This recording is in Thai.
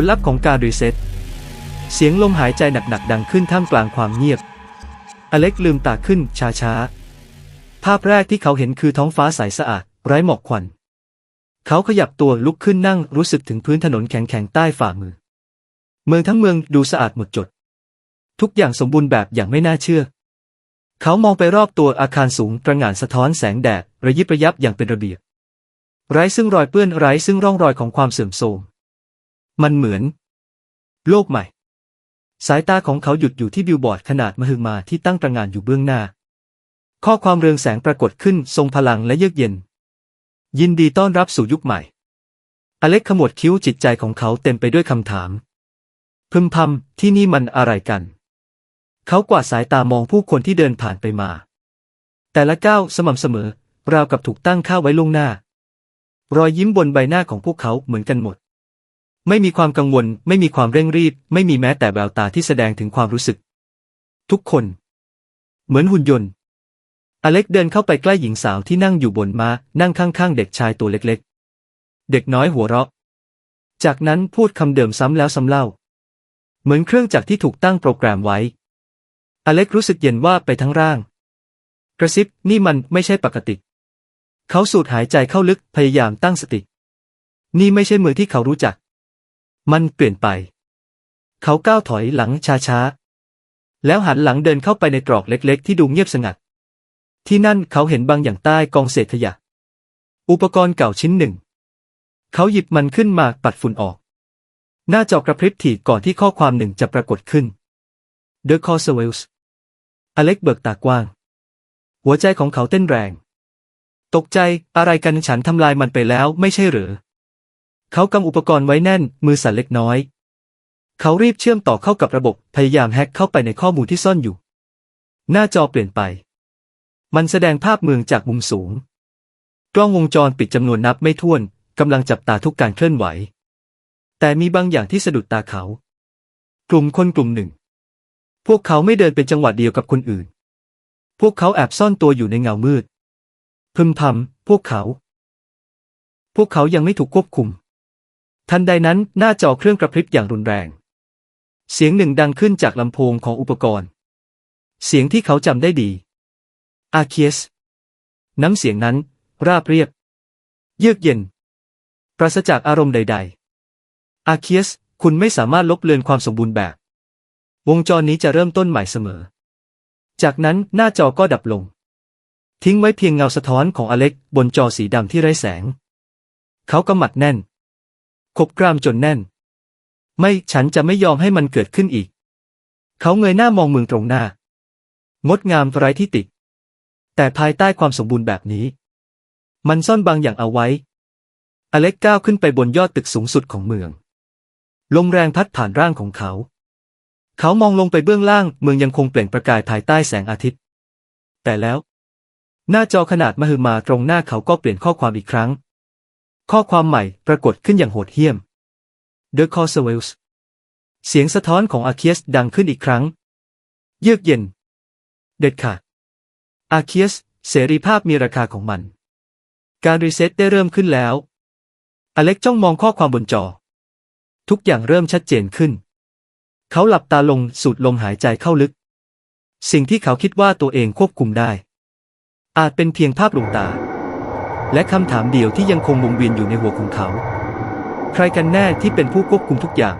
ลลัพธ์ของการรีเซ็ตเสียงลมหายใจหนักๆ ดังขึ้นท่ามกลางความเงียบ อเล็กลืมตาขึ้นช้าๆ ภาพแรกที่เขาเห็นคือท้องฟ้าใสสะอาด ไร้หมอกควัน เขาขยับตัวลุกขึ้นนั่งรู้สึกถึงพื้นถนนแข็งๆ ใต้ฝ่ามือ เมืองทั้งเมืองดูสะอาดหมดจด ทุกอย่างสมบูรณ์แบบอย่างไม่น่าเชื่อ เขามองไปรอบตัวอาคารสูงตระหง่านสะท้อนแสงแดดระยิบระยับอย่างเป็นระเบียบ ไร้ซึ่งรอยเปื้อนไร้ซึ่งร่องรอยของความเสื่อมโทรม มันเหมือน โลกใหม่ สายตาของเขาหยุดอยู่ที่บิลบอร์ดขนาดมหึมาที่ตั้งตระหง่านอยู่เบื้องหน้า ข้อความเรืองแสงปรากฏขึ้นทรงพลังและเยือกเย็น ยินดีต้อนรับสู่ยุคใหม่ อเล็กขมวดคิ้วจิตใจของเขาเต็มไปด้วยคำถาม พึมพำที่นี่มันอะไรกัน เขากวาดสายตามองผู้คนที่เดินผ่านไปมา แต่ละก้าวสม่ำเสมอราวกับถูกตั้งค่าไว้ล่วงหน้า รอยยิ้มบนใบหน้าของพวกเขาเหมือนกันหมด ไม่มีความกังวล ไม่มีความเร่งรีบ ไม่มีแม้แต่แววตาที่แสดงถึงความรู้สึก ทุกคน เหมือนหุ่นยนต์ อเล็กเดินเข้าไปใกล้หญิงสาวที่นั่งอยู่บนม้านั่งข้างๆ เด็กชายตัวเล็กๆ เด็กน้อยหัวเราะ จากนั้นพูดคำเดิมซ้ำแล้วซ้ำเล่า เหมือนเครื่องจักรที่ถูกตั้งโปรแกรมไว้ อเล็กรู้สึกเย็นว่าไปทั้งร่าง กระซิบนี่มันไม่ใช่ปกติ เขาสูดหายใจเข้าลึกพยายามตั้งสติ นี่ไม่ใช่มือที่เขารู้จัก มันเปลี่ยนไป เขาก้าวถอยหลังช้าๆ แล้วหันหลังเดินเข้าไปในตรอกเล็กๆ ที่ดูเงียบสงัด ที่นั่นเขาเห็นบางอย่างใต้กองเศษขยะ อุปกรณ์เก่าชิ้นหนึ่ง เขาหยิบมันขึ้นมาปัดฝุ่นออก หน้าจอกระพริบถีบก่อนที่ข้อความหนึ่งจะปรากฏขึ้น The c o s w e l l s อเล็กเบิกตากว้าง หัวใจของเขาเต้นแรง ตกใจอะไรกันฉันทำลายมันไปแล้วไม่ใช่หรือ เขากำอุปกรณ์ไว้แน่น มือสั่นเล็กน้อย เขารีบเชื่อมต่อเข้ากับระบบ พยายามแฮ็กเข้าไปในข้อมูลที่ซ่อนอยู่ หน้าจอเปลี่ยนไป มันแสดงภาพเมืองจากมุมสูง กล้องวงจรปิดจำนวนนับไม่ถ้วนกำลังจับตาทุกการเคลื่อนไหว แต่มีบางอย่างที่สะดุดตาเขา กลุ่มคนกลุ่มหนึ่ง พวกเขาไม่เดินเป็นจังหวะเดียวกับคนอื่น พวกเขาแอบซ่อนตัวอยู่ในเงามืด พึมพำพวกเขา พวกเขายังไม่ถูกควบคุม ทันใดนั้นหน้าจอเครื่องกระพริบอย่างรุนแรง เสียงหนึ่งดังขึ้นจากลำโพงของอุปกรณ์ เสียงที่เขาจำได้ดี อาเคียส น้ำเสียงนั้น ราบเรียบ เยือกเย็น ปราศจากอารมณ์ใด ๆ อาเคียส คุณไม่สามารถลบเลือนความสมบูรณ์แบบ วงจรนี้จะเริ่มต้นใหม่เสมอ จากนั้นหน้าจอก็ดับลง ทิ้งไว้เพียงเงาสะท้อนของอเล็กบนจอสีดำที่ไร้แสง เขากำมัดแน่น ขบกรามจนแน่น ไม่ฉันจะไม่ยอมให้มันเกิดขึ้นอีก เขาเงยหน้ามองเมืองตรงหน้า งดงามไร้ที่ติ แต่ภายใต้ความสมบูรณ์แบบนี้ มันซ่อนบางอย่างเอาไว้ อเล็กก้าวขึ้นไปบนยอดตึกสูงสุดของเมือง ลมแรงพัดผ่านร่างของเขา เขามองลงไปเบื้องล่าง เมืองยังคงเปล่งประกายภายใต้แสงอาทิตย์ แต่แล้ว หน้าจอขนาดมหึมาตรงหน้าเขาก็เปลี่ยนข้อความอีกครั้ง ข้อความใหม่ปรากฏขึ้นอย่างโหดเหี้ยม The c o s w e l l s เสียงสะท้อนของอาเคียสดังขึ้นอีกครั้ง เยือกเย็น เด็ดขาดอาเคียส เสรีภาพมีราคาของมัน การรีเซ็ตได้เริ่มขึ้นแล้ว อเล็กจ้องมองข้อความบนจอ ทุกอย่างเริ่มชัดเจนขึ้น เขาหลับตาลงสูดลมหายใจเข้าลึก สิ่งที่เขาคิดว่าตัวเองควบคุมได้ อาจเป็นเพียงภาพลวงตา และคำถามเดียวที่ยังคงวงเวียนอยู่ในหัวของเขา ใครกันแน่ที่เป็นผู้ควบคุมทุกอย่าง